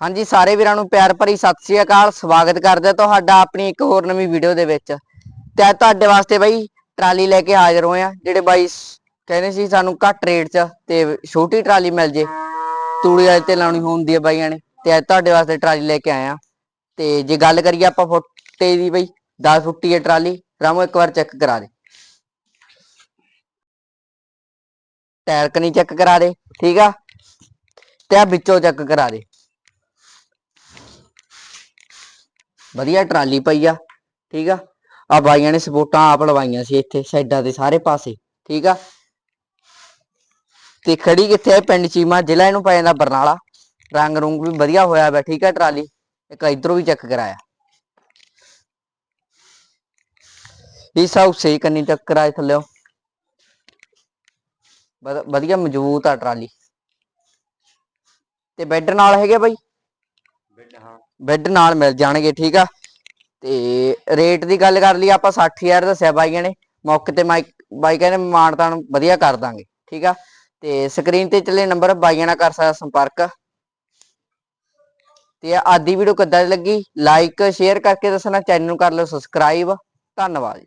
ਹਾਂਜੀ, ਸਾਰੇ ਵੀਰਾਂ ਨੂੰ ਪਿਆਰ ਭਰੀ ਸਤਿ ਸ੍ਰੀ ਅਕਾਲ, ਸਵਾਗਤ ਕਰਦੇ ਤੁਹਾਡਾ ਆਪਣੀ ਇੱਕ ਹੋਰ ਨਵੀਂ ਵੀਡੀਓ ਦੇ ਵਿੱਚ। ਤੇ ਅੱਜ ਤੁਹਾਡੇ ਵਾਸਤੇ ਬਾਈ ਟਰਾਲੀ ਲੈ ਕੇ ਹਾਜ਼ਰ ਹੋਏ ਆ ਜਿਹੜੇ ਬਾਈ ਕਹਿੰਦੇ ਸੀ ਸਾਨੂੰ ਘੱਟ ਰੇਟ 'ਚ ਤੇ ਛੋਟੀ ਟਰਾਲੀ ਮਿਲ ਜੇ। ਤੂੜੀ ਵਾਲੇ ਤੇ ਲਾਉਣੀ ਹੁੰਦੀ ਹੈ ਬਾਈਆਂ ਨੇ, ਤੇ ਅੱਜ ਤੁਹਾਡੇ ਵਾਸਤੇ ਟਰਾਲੀ ਲੈ ਕੇ ਆਏ ਆ ਤੇ ਜੇ ਗੱਲ ਕਰੀਏ ਆਪਾਂ ਫੁੱਟੇ ਦੀ ਬਈ 10 ਫੁੱਟੀ ਹੈ ਟਰਾਲੀ, ਰਾਮੋ ਇੱਕ ਵਾਰ ਚੈੱਕ ਕਰਾ ਦੇ। ਟਾਇਰ ਕਨੀ ਚੈੱਕ ਕਰਾ ਦੇ, ਠੀਕ ਆ? ਤੇ ਆ ਵਿੱਚੋਂ ਚੈੱਕ ਕਰਾ ਦੇ। ਵਧੀਆ ਟਰਾਲੀ ਪਈ ਆ, ਠੀਕ ਆ? ਆ ਬਾਈਆਂ ਨੇ ਸਪੋਰਟਾਂ ਆਪ ਲਵਾਈਆਂ ਸੀ ਇੱਥੇ, ਸਾਈਡਾਂ ਦੇ ਸਾਰੇ ਪਾਸੇ, ਠੀਕ ਆ? ਤੇ ਖੜੀ ਕਿੱਥੇ ਹੈ ਪਿੰਡ ਚੀਮਾ, ਜ਼ਿਲ੍ਹਾ ਇਹਨੂੰ ਪੈ ਜਾਂਦਾ ਬਰਨਾਲਾ। ਰੰਗ ਰੁੰਗ ਵੀ ਵਧੀਆ ਹੋਇਆ ਵਾ ਠੀਕ ਆ ਟਰਾਲੀ? ਇੱਕ ਇਧਰੋਂ ਵੀ ਚੈੱਕ ਕਰਾਇਆ। ਇਸ ਹਾਊਸ ਸਹੀ ਕੰਨੀ ਚੈੱਕ ਕਰਾਏ ਥੱਲੇ ਵਧੀਆ ਮਜ਼ਬੂਤ ਆ ਟਰਾਲੀ। ਤੇ ਬੈੱਡ ਨਾਲ ਹੈਗੇ ਬਾਈ? ਬੈੱਡ ਨਾਲ ਮਿਲ ਜਾਣਗੇ, ਠੀਕ ਆ? ਤੇ ਰੇਟ ਦੀ ਗੱਲ ਕਰ ਲਈ ਆਪਾਂ 60000 ਦੱਸਿਆ ਬਾਈਆਂ ਨੇ। ਮੌਕੇ ਤੇ ਮਾਈਕ ਬਾਈ ਕਹਿੰਦੇ ਮਾਨਤਾਨ ਵਧੀਆ ਕਰ ਦਾਂਗੇ, ਠੀਕ ਆ? ਤੇ ਸਕਰੀਨ ਤੇ ਚੱਲੇ ਨੰਬਰ ਬਾਈਆਂ ਨਾਲ ਕਰ ਸਕਦਾ ਸੰਪਰਕ। ਤੇ ਆਦੀ ਵੀਡੀਓ ਕਿੱਦਾਂ ਦੀ ਲੱਗੀ? ਲਾਈਕ ਸ਼ੇਅਰ ਕਰਕੇ ਦੱਸਣਾ ਚੈਨਲ ਨੂੰ ਕਰ ਲਓ ਸਬਸਕ੍ਰਾਈਬ ਧੰਨਵਾਦ